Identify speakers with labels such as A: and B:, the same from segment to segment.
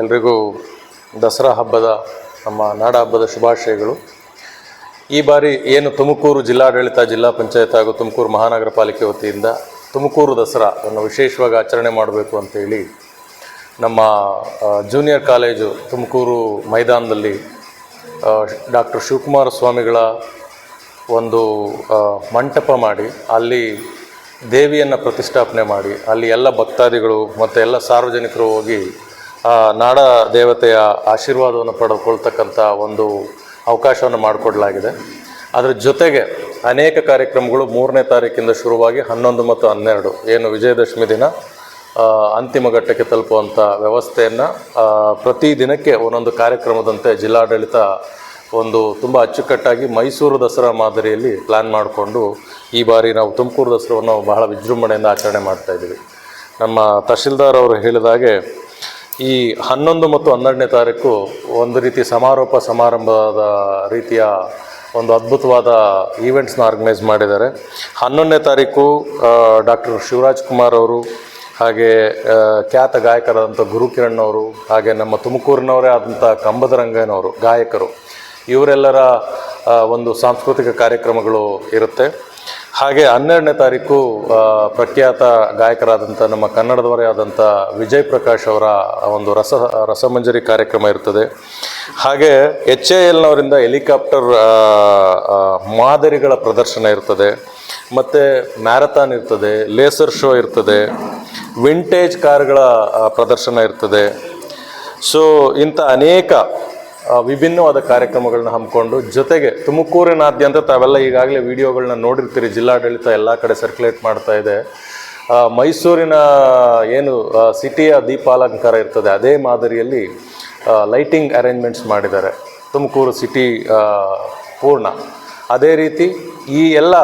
A: ಎಲ್ರಿಗೂ ದಸರಾ ಹಬ್ಬದ ನಮ್ಮ ನಾಡ ಹಬ್ಬದ ಶುಭಾಶಯಗಳು. ಈ ಬಾರಿ ಏನು ತುಮಕೂರು ಜಿಲ್ಲಾಡಳಿತ, ಜಿಲ್ಲಾ ಪಂಚಾಯತ್ ಹಾಗೂ ತುಮಕೂರು ಮಹಾನಗರ ಪಾಲಿಕೆ ವತಿಯಿಂದ ತುಮಕೂರು ದಸರಾವನ್ನು ವಿಶೇಷವಾಗಿ ಆಚರಣೆ ಮಾಡಬೇಕು ಅಂತೇಳಿ ನಮ್ಮ ಜೂನಿಯರ್ ಕಾಲೇಜು ತುಮಕೂರು ಮೈದಾನದಲ್ಲಿ ಡಾಕ್ಟರ್ ಶಿವಕುಮಾರ ಸ್ವಾಮಿಗಳ ಒಂದು ಮಂಟಪ ಮಾಡಿ, ಅಲ್ಲಿ ದೇವಿಯನ್ನು ಪ್ರತಿಷ್ಠಾಪನೆ ಮಾಡಿ, ಅಲ್ಲಿ ಎಲ್ಲ ಭಕ್ತಾದಿಗಳು ಮತ್ತು ಎಲ್ಲ ಸಾರ್ವಜನಿಕರು ಹೋಗಿ ನಾಡ ದೇವತೆಯ ಆಶೀರ್ವಾದವನ್ನು ಪಡೆದುಕೊಳ್ತಕ್ಕಂಥ ಒಂದು ಅವಕಾಶವನ್ನು ಮಾಡಿಕೊಡಲಾಗಿದೆ. ಅದರ ಜೊತೆಗೆ ಅನೇಕ ಕಾರ್ಯಕ್ರಮಗಳು ಮೂರನೇ ತಾರೀಕಿಂದ ಶುರುವಾಗಿ ಹನ್ನೊಂದು ಮತ್ತು ಹನ್ನೆರಡು, ಏನು ವಿಜಯದಶಮಿ ದಿನ ಅಂತಿಮ ಘಟ್ಟಕ್ಕೆ ತಲುಪುವಂಥ ವ್ಯವಸ್ಥೆಯನ್ನು ಪ್ರತಿ ದಿನಕ್ಕೆ ಒಂದೊಂದು ಕಾರ್ಯಕ್ರಮದಂತೆ ಜಿಲ್ಲಾಡಳಿತ ಒಂದು ತುಂಬ ಅಚ್ಚುಕಟ್ಟಾಗಿ ಮೈಸೂರು ದಸರಾ ಮಾದರಿಯಲ್ಲಿ ಪ್ಲ್ಯಾನ್ ಮಾಡಿಕೊಂಡು ಈ ಬಾರಿ ನಾವು ತುಮಕೂರು ದಸರಾವನ್ನು ಬಹಳ ವಿಜೃಂಭಣೆಯಿಂದ ಆಚರಣೆ ಮಾಡ್ತಾಯಿದ್ದೀವಿ ನಮ್ಮ ತಹಶೀಲ್ದಾರ್ ಅವರು ಹೇಳಿದಾಗೆ ಈ ಹನ್ನೊಂದು ಮತ್ತು ಹನ್ನೆರಡನೇ ತಾರೀಕು ಒಂದು ರೀತಿ ಸಮಾರೋಪ ಸಮಾರಂಭದ ರೀತಿಯ ಒಂದು ಅದ್ಭುತವಾದ ಈವೆಂಟ್ಸ್ನ ಆರ್ಗನೈಸ್ ಮಾಡಿದ್ದಾರೆ. ಹನ್ನೊಂದನೇ ತಾರೀಕು ಡಾಕ್ಟರ್ ಶಿವರಾಜ್ ಕುಮಾರ್ ಅವರು ಹಾಗೆ ಖ್ಯಾತ ಗಾಯಕರಾದಂಥ ಗುರುಕಿರಣ್ ಅವರು ಹಾಗೆ ನಮ್ಮ ತುಮಕೂರಿನವರೇ ಆದಂಥ ಕಂಬದ ರಂಗಯ್ಯನವರು ಗಾಯಕರು, ಇವರೆಲ್ಲರ ಒಂದು ಸಾಂಸ್ಕೃತಿಕ ಕಾರ್ಯಕ್ರಮಗಳು ಇರುತ್ತೆ. ಹಾಗೆ ಹನ್ನೆರಡನೇ ತಾರೀಕು ಪ್ರಖ್ಯಾತ ಗಾಯಕರಾದಂಥ ನಮ್ಮ ಕನ್ನಡದವರೇ ಆದಂಥ ವಿಜಯ್ ಪ್ರಕಾಶ್ ಅವರ ಒಂದು ರಸ, ರಸಮಂಜರಿ ಕಾರ್ಯಕ್ರಮ ಇರ್ತದೆ. ಹಾಗೆ ಎಚ್ ಎ ಎಲ್ನವರಿಂದ ಹೆಲಿಕಾಪ್ಟರ್ ಮಾದರಿಗಳ ಪ್ರದರ್ಶನ ಇರ್ತದೆ. ಮತ್ತು ಮ್ಯಾರಥಾನ್ ಇರ್ತದೆ, ಲೇಸರ್ ಶೋ ಇರ್ತದೆ, ವಿಂಟೇಜ್ ಕಾರ್ಗಳ ಪ್ರದರ್ಶನ ಇರ್ತದೆ. ಸೊ, ಇಂಥ ಅನೇಕ ವಿಭಿನ್ನವಾದ ಕಾರ್ಯಕ್ರಮಗಳನ್ನ ಹಮ್ಮಿಕೊಂಡು ಜೊತೆಗೆ ತುಮಕೂರಿನಾದ್ಯಂತ ತಾವೆಲ್ಲ ಈಗಾಗಲೇ ವಿಡಿಯೋಗಳನ್ನ ನೋಡಿರ್ತೀರಿ, ಜಿಲ್ಲಾಡಳಿತ ಎಲ್ಲ ಕಡೆ ಸರ್ಕ್ಯುಲೇಟ್ ಮಾಡ್ತಾ ಇದೆ. ಮೈಸೂರಿನ ಏನು ಸಿಟಿಯ ದೀಪಾಲಂಕಾರ ಇರ್ತದೆ, ಅದೇ ಮಾದರಿಯಲ್ಲಿ ಲೈಟಿಂಗ್ ಅರೇಂಜ್ಮೆಂಟ್ಸ್ ಮಾಡಿದ್ದಾರೆ. ತುಮಕೂರು ಸಿಟಿ ಪೂರ್ಣ. ಅದೇ ರೀತಿ ಈ ಎಲ್ಲ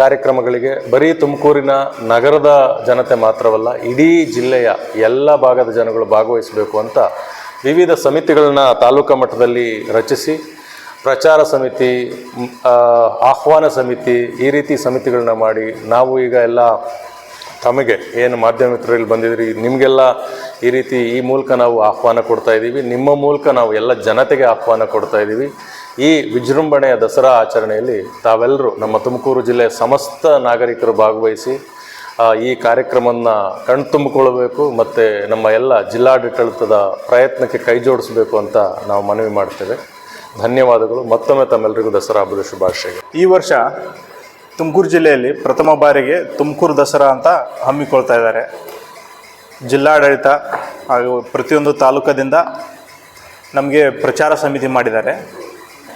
A: ಕಾರ್ಯಕ್ರಮಗಳಿಗೆ ಬರೀ ತುಮಕೂರಿನ ನಗರದ ಜನತೆ ಮಾತ್ರವಲ್ಲ, ಇಡೀ ಜಿಲ್ಲೆಯ ಎಲ್ಲ ಭಾಗದ ಜನಗಳು ಭಾಗವಹಿಸಬೇಕು ಅಂತ ವಿವಿಧ ಸಮಿತಿಗಳನ್ನ ತಾಲೂಕಾ ಮಟ್ಟದಲ್ಲಿ ರಚಿಸಿ ಪ್ರಚಾರ ಸಮಿತಿ ಆಹ್ವಾನ ಸಮಿತಿ ಈ ರೀತಿ ಸಮಿತಿಗಳನ್ನ ಮಾಡಿ ನಾವು ಈಗ ಎಲ್ಲ ತಮಗೆ ಏನು ಮಾಧ್ಯಮ ಮಿತ್ರರಲ್ಲಿ ಬಂದಿದ್ರಿ, ನಿಮಗೆಲ್ಲ ಈ ರೀತಿ ಈ ಮೂಲಕ ನಾವು ಆಹ್ವಾನ ಕೊಡ್ತಾ ಇದ್ದೀವಿ, ನಿಮ್ಮ ಮೂಲಕ ನಾವು ಎಲ್ಲ ಜನತೆಗೆ ಆಹ್ವಾನ ಕೊಡ್ತಾ ಇದ್ದೀವಿ. ಈ ವಿಜೃಂಭಣೆಯ ದಸರಾ ಆಚರಣೆಯಲ್ಲಿ ತಾವೆಲ್ಲರೂ ನಮ್ಮ ತುಮಕೂರು ಜಿಲ್ಲೆಯ ಸಮಸ್ತ ನಾಗರಿಕರು ಭಾಗವಹಿಸಿ ಈ ಕಾರ್ಯಕ್ರಮವನ್ನು ಕಣ್ತುಂಬಿಕೊಳ್ಳಬೇಕು ಮತ್ತು ನಮ್ಮ ಎಲ್ಲ ಜಿಲ್ಲಾಡಳಿತದ ಪ್ರಯತ್ನಕ್ಕೆ ಕೈ ಜೋಡಿಸಬೇಕು ಅಂತ ನಾವು ಮನವಿ ಮಾಡ್ತೇವೆ. ಧನ್ಯವಾದಗಳು. ಮತ್ತೊಮ್ಮೆ ತಮ್ಮೆಲ್ಲರಿಗೂ ದಸರಾ ಹಬ್ಬದ ಶುಭಾಶಯ
B: ಈ ವರ್ಷ ತುಮಕೂರು ಜಿಲ್ಲೆಯಲ್ಲಿ ಪ್ರಥಮ ಬಾರಿಗೆ ತುಮಕೂರು ದಸರಾ ಅಂತ ಹಮ್ಮಿಕೊಳ್ತಾ ಇದ್ದಾರೆ. ಜಿಲ್ಲಾಡಳಿತ ಹಾಗೂ ಪ್ರತಿಯೊಂದು ತಾಲೂಕದಿಂದ ನಮಗೆ ಪ್ರಚಾರ ಸಮಿತಿ ಮಾಡಿದ್ದಾರೆ.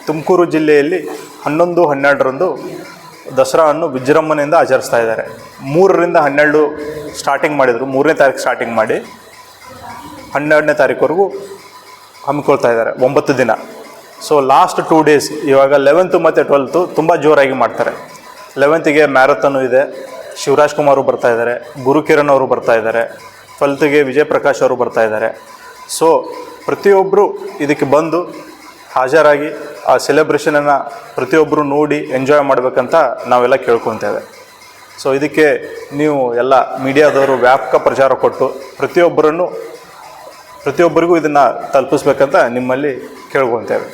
B: ತುಮಕೂರು ಜಿಲ್ಲೆಯಲ್ಲಿ ಹನ್ನೊಂದು, ಹನ್ನೆರಡರಂದು ದಸರಾವನ್ನು ವಿಜೃಂಭಣೆಯಿಂದ ಆಚರಿಸ್ತಾ ಇದ್ದಾರೆ. ಮೂರರಿಂದ ಹನ್ನೆರಡು ಸ್ಟಾರ್ಟಿಂಗ್ ಮಾಡಿದರು. ಮೂರನೇ ತಾರೀಕು ಸ್ಟಾರ್ಟಿಂಗ್ ಮಾಡಿ ಹನ್ನೆರಡನೇ ತಾರೀಕುವರೆಗೂ ಹಮ್ಮಿಕೊಳ್ತಾ ಇದ್ದಾರೆ. ಒಂಬತ್ತು ದಿನ. ಸೊ ಲಾಸ್ಟ್ ಟೂ ಡೇಸ್ ಇವಾಗ ಲೆವೆಂತು ಮತ್ತು ಟ್ವೆಲ್ತು ತುಂಬ ಜೋರಾಗಿ ಮಾಡ್ತಾರೆ. ಲೆವೆಂತಿಗೆ ಮ್ಯಾರಥಾನು ಇದೆ. ಶಿವರಾಜ್ ಕುಮಾರು ಬರ್ತಾ ಇದ್ದಾರೆ. ಗುರುಕಿರಣ್ ಅವರು ಬರ್ತಾ ಇದ್ದಾರೆ. ಟ್ವೆಲ್ತಿಗೆ ವಿಜಯ್ ಪ್ರಕಾಶ್ ಅವರು ಬರ್ತಾ ಇದ್ದಾರೆ. ಸೊ ಪ್ರತಿಯೊಬ್ಬರು ಇದಕ್ಕೆ ಬಂದು ಹಾಜರಾಗಿ ಆ ಸೆಲೆಬ್ರೇಷನನ್ನು ಪ್ರತಿಯೊಬ್ಬರು ನೋಡಿ ಎಂಜಾಯ್ ಮಾಡಬೇಕಂತ ನಾವೆಲ್ಲ ಕೇಳ್ಕೊತೇವೆ. ಸೊ ಇದಕ್ಕೆ ನೀವು ಎಲ್ಲ ಮೀಡಿಯಾದವರು ವ್ಯಾಪಕ ಪ್ರಚಾರ ಕೊಟ್ಟು ಪ್ರತಿಯೊಬ್ಬರನ್ನು, ಪ್ರತಿಯೊಬ್ಬರಿಗೂ ಇದನ್ನು ತಲುಪಿಸ್ಬೇಕಂತ ನಿಮ್ಮಲ್ಲಿ ಕೇಳ್ಕೊತೇವೆ.